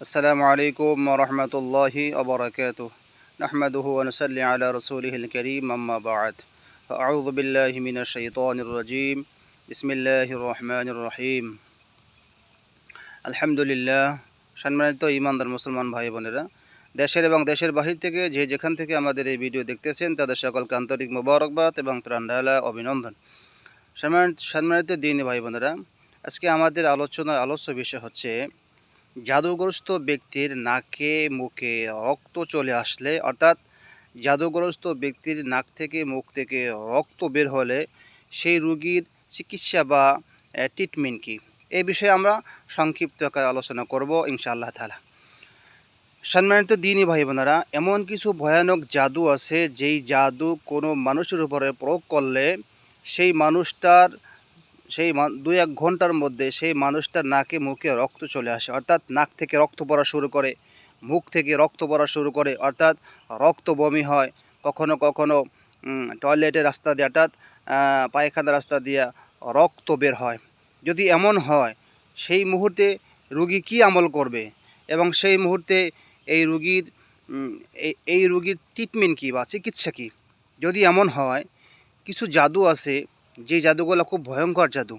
السلام عليكم ورحمة الله وبركاته نحمده ونصلي على رسوله الكريم أما بعد فأعوذ بالله من الشيطان الرجيم بسم الله الرحمن الرحيم আলহামদুলিল্লাহ সম্মানিত ইমানদার মুসলমান ভাই বোনেরা দেশের এবং দেশের বাহির থেকে যে যেখান থেকে আমাদের এই ভিডিও দেখতেছেন তাদের সকলকে আন্তরিক মোবারকবাদ এবং প্রাণঢালা অভিনন্দন সম্মানিত সম্মানিত দিন ভাই বোনেরা আজকে আমাদের আলোচনার আলোচ্য বিষয় হচ্ছে জাদুগ্রস্ত ব্যক্তির নাকে মুখে রক্ত চলে আসলে, অর্থাৎ জাদুগ্রস্ত ব্যক্তির নাক থেকে মুখ থেকে রক্ত বের হলে সেই রুগীর চিকিৎসা বা ট্রিটমেন্ট কী? এই বিষয়ে আমরা সংক্ষিপ্ত আকারে আলোচনা করব, ইনশাআল্লাহ তালা সম্মানিত দিনই ভাই বোনেরা এমন কিছু ভয়ানক জাদু আছে, যেই জাদু কোনো মানুষের উপরে প্রয়োগ করলে সেই মানুষটার সেই দুই এক ঘণ্টার মধ্যে সেই মানুষটার নাকে মুখে রক্ত চলে আসে। অর্থাৎ নাক থেকে রক্ত পড়া শুরু করে, মুখ থেকে রক্ত পড়া শুরু করে, অর্থাৎ রক্ত বমি হয়, কখনো কখনো টয়লেটের রাস্তা দিয়ে, অর্থাৎ পায়খানার রাস্তা দিয়ে রক্ত বের হয়। যদি এমন হয়, সেই মুহূর্তে রুগী কি আমল করবে? এবং সেই মুহূর্তে এই রুগীর এই রুগীর ট্রিটমেন্ট কী বা চিকিৎসা কী? যদি এমন হয়, কিছু জাদু আছে যে জাদুগুলো খুব ভয়ঙ্কর জাদু।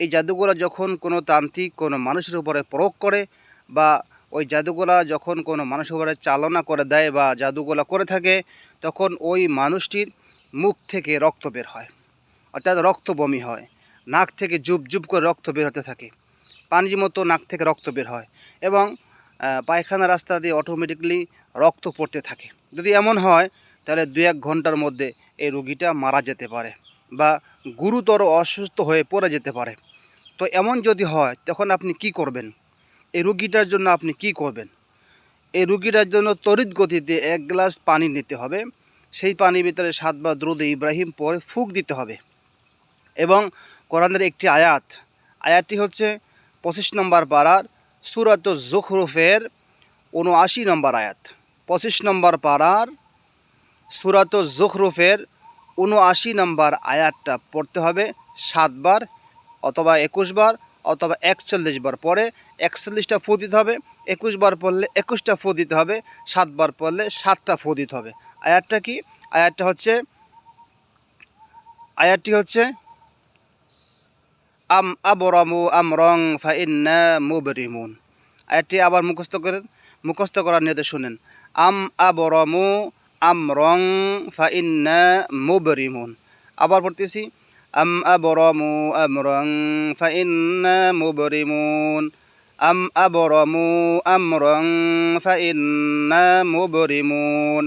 এই জাদুগুলো যখন কোনো তান্ত্রিক, কোনো মানুষের উপরে প্রয়োগ করে বা ওই জাদুগুলা যখন কোনো মানুষের উপরে চালনা করে দেয় বা জাদুগুলা করে থাকে, তখন ওই মানুষটির মুখ থেকে রক্ত বের হয়। অর্থাৎ রক্ত বমি হয়। নাক থেকে জুব জুব করে রক্ত বের হতে থাকে। পানির মতো নাক থেকে রক্ত বের হয় এবং পায়খানা রাস্তা দিয়ে অটোমেটিকলি রক্ত পড়তে থাকে। যদি এমন হয়, তাহলে দু এক ঘণ্টার মধ্যে এই রুগীটা মারা যেতে পারে বা গুরুতর অসুস্থ হয়ে পড়ে যেতে পারে। তো এমন যদি হয়, তখন আপনি কি করবেন? এই রুগীটার জন্য আপনি কি করবেন? এই রুগীটার জন্য তড়িৎ গতিতে এক গ্লাস পানি নিতে হবে। সেই পানির ভিতরে সাতবার দ্রুদ ইব্রাহিম পরে ফুক দিতে হবে। এবং কোরআনের একটি আয়াত, আয়াতটি হচ্ছে পঁচিশ নম্বর পাড়ার সুরাত জখরুফের উনআশি নম্বর আয়াত। পঁচিশ নম্বর পাড়ার সুরাত জখরুফের উনআশি নম্বর আয়াতটা পড়তে হবে সাতবার অথবা একুশ বার অথবা একচল্লিশ বার পরে একচল্লিশটা ফু দিতে হবে একুশ বার পড়লে একুশটা ফু দিতে হবে, সাতবার পড়লে সাতটা ফু দিতে হবে। আয়াতটা কি? আয়াতটা হচ্ছে, আয়াতটি হচ্ছে, আম আবরামু আমরং ফাইন্না মুবরিমুন। আয়াতটি আবার মুখস্থ করে মুখস্থ করার নিয়তে শুনেন। আম আবরমু আমরং ফাইন্না মুবরিমুন। আবার পড়তেছি, আম আবরমু আমরং ফাইন্না মুবরিমুন। আম আবরমু আমরং ফাইন্না মুবরিমুন।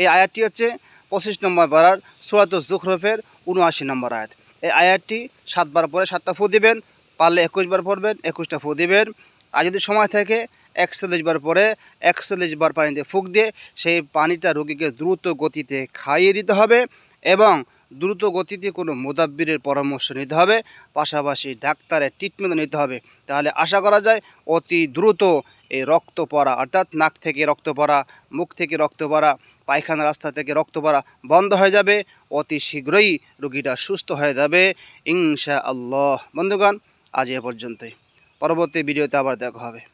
এই আয়াতটি হচ্ছে পঁচিশ নম্বর পাড়ার সুরাত জুখরফের উনআশি নম্বর আয়াত। এই আয়াতটি সাতবার পরে সাতটা ফু দিবেন, পারলে একুশবার পড়বেন, একুশটা ফু দিবেন। আর যদি সময় থাকে একচল্লিশ বার পরে একচল্লিশ বার পানিতে ফুক দিয়ে সেই পানিটা রোগীকে দ্রুত গতিতে খাইয়ে দিতে হবে এবং দ্রুত গতিতে কোনো মোদাব্বিরের পরামর্শ নিতে হবে, পাশাপাশি ডাক্তারের ট্রিটমেন্ট নিতে হবে। তাহলে আশা করা যায় অতি দ্রুত এই রক্ত পড়া, অর্থাৎ নাক থেকে রক্ত পড়া, মুখ থেকে রক্ত পড়া, পায়খানা রাস্তা থেকে রক্ত পড়া বন্ধ হয়ে যাবে, অতি শীঘ্রই রুগীটা সুস্থ হয়ে যাবে ইনশা আল্লাহ বন্ধুগণ, আজ এ পর্যন্তই। পরবর্তী ভিডিওতে আবার দেখা হবে।